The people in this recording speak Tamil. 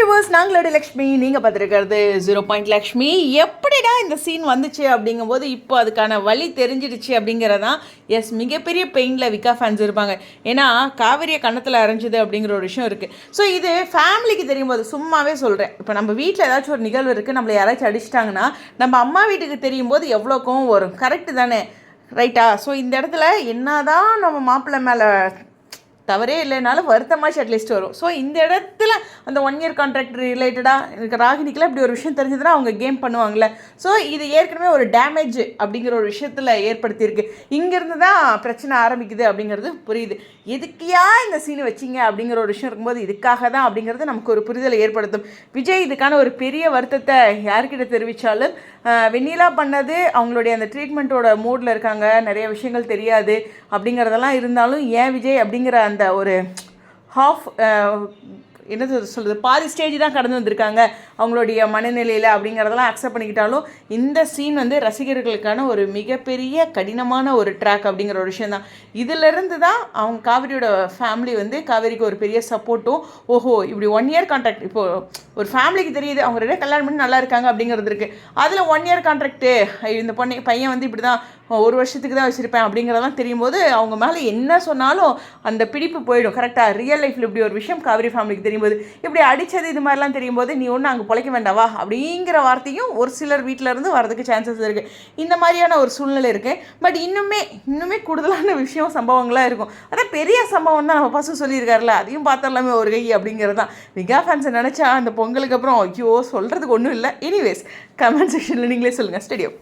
வியூவர்ஸ் நாங்களோட லக்ஷ்மி நீங்கள் பார்த்துருக்கிறது ஜீரோ பாயிண்ட் லக்ஷ்மி. எப்படிடா இந்த சீன் வந்துச்சு அப்படிங்கும்போது இப்போ அதுக்கான வழி தெரிஞ்சிடுச்சு அப்படிங்கிறதான் எஸ் மிகப்பெரிய பெயினில் விக்கா ஃபேன்ஸ் இருப்பாங்க. ஏன்னா காவிரியை கண்ணத்தில் அரைஞ்சுது அப்படிங்கிற ஒரு விஷயம் இருக்குது ஸோ இது ஃபேமிலிக்கு தெரியும் போது சும்மாவே சொல்கிறேன் இப்போ நம்ம வீட்டில் ஏதாச்சும் ஒரு நிகழ்வு இருக்குது நம்மளை யாராச்சும் அடிச்சிட்டாங்கன்னா நம்ம அம்மா வீட்டுக்கு தெரியும் போது எவ்வளோ கோவம் வரும். கரெக்டு தானே? ரைட்டா ஸோ இந்த இடத்துல என்னதான் நம்ம மாப்பிள்ளை மேலே தவறே இல்லைனாலும் வருத்தமாக அட்லீஸ்ட் வரும். ஸோ இந்த இடத்துல அந்த ஒன் இயர் கான்ட்ராக்ட் ரிலேட்டடாக எனக்கு ராகினிக்கெலாம் இப்படி ஒரு விஷயம் தெரிஞ்சதுன்னா அவங்க கேம் பண்ணுவாங்கள்ல ஸோ இது ஏற்கனவே ஒரு டேமேஜ் அப்படிங்கிற ஒரு விஷயத்தில் ஏற்படுத்தியிருக்கு. இங்கேருந்து தான் பிரச்சனை ஆரம்பிக்குது அப்படிங்கிறது புரியுது. எதுக்கியா இந்த சீனை வச்சிங்க அப்படிங்கிற ஒரு விஷயம் இருக்கும்போது இதுக்காக தான் அப்படிங்கிறது நமக்கு ஒரு புரிதலை ஏற்படுத்தும். விஜய் இதுக்கான ஒரு பெரிய வருத்தத்தை யார்கிட்ட தெரிவித்தாலும் வெண்ணிலா பண்ணது அவங்களுடைய அந்த ட்ரீட்மெண்ட்டோட மூடில் இருக்காங்க நிறைய விஷயங்கள் தெரியாது அப்படிங்கிறதெல்லாம் இருந்தாலும் ஏன் விஜய் அப்படிங்கிற அந்த ஒரு ஹாஃப் என்ன சொல்கிறது பாதி ஸ்டேஜ் தான் கடந்து வந்திருக்காங்க அவங்களுடைய மனநிலையில் அப்படிங்கிறதெல்லாம் அக்செப்ட் பண்ணிக்கிட்டாலும் இந்த சீன் வந்து ரசிகர்களுக்கான ஒரு மிகப்பெரிய கடினமான ஒரு ட்ராக் அப்படிங்கிற ஒரு விஷயம் தான். இதிலிருந்து தான் அவங்க காவிரியோட ஃபேமிலி வந்து காவேரிக்கு ஒரு பெரிய சப்போர்ட்டும் ஓஹோ இப்படி ஒன் இயர் கான்ட்ராக்ட் இப்போது ஒரு ஃபேமிலிக்கு தெரியுது அவங்க ரெண்டு கல்யாணம் பண்ணி நல்லா இருக்காங்க அப்படிங்கிறது இருக்குது அதில் ஒன் இயர் கான்ட்ராக்ட்டு இந்த பொண்ணு பையன் வந்து இப்படி தான் ஒரு வருஷத்துக்கு தான் வச்சுருப்பேன் அப்படிங்கிறதெல்லாம் தெரியும் போது அவங்க மேலே என்ன சொன்னாலும் அந்த பிடிப்பு போயிடும். கரெக்டாக ரியல் லைஃப்பில் இப்படி ஒரு விஷயம் காவிரி ஃபேமிலிக்கு தெரியும் போது இப்படி அடித்தது இது மாதிரிலாம் தெரியும் போது நீ ஒன்று அங்கே பிழைக்க வேண்டாவா அப்படிங்கிற வார்த்தையும் ஒரு சிலர் வீட்டில் இருந்து வரதுக்கு சான்சஸ் இருக்குது இந்த மாதிரியான ஒரு சூழ்நிலை இருக்குது பட் இன்னுமே இன்னுமே கூடுதலான விஷயம் சம்பவங்களாக இருக்கும். அதான் பெரிய சம்பவம் தான் நம்ம பசு சொல்லியிருக்காருல அதையும் பார்த்தரலாமே ஒரு கை அப்படிங்கிறது தான். விகா ஃபேன்ஸை நினச்சா அந்த பொங்கலுக்கு அப்புறம் ஐயோ சொல்கிறதுக்கு ஒன்றும் இல்லை. எனிவேஸ் கமெண்ட் செக்ஷனில் நீங்களே சொல்லுங்கள் ஸ்டடியோ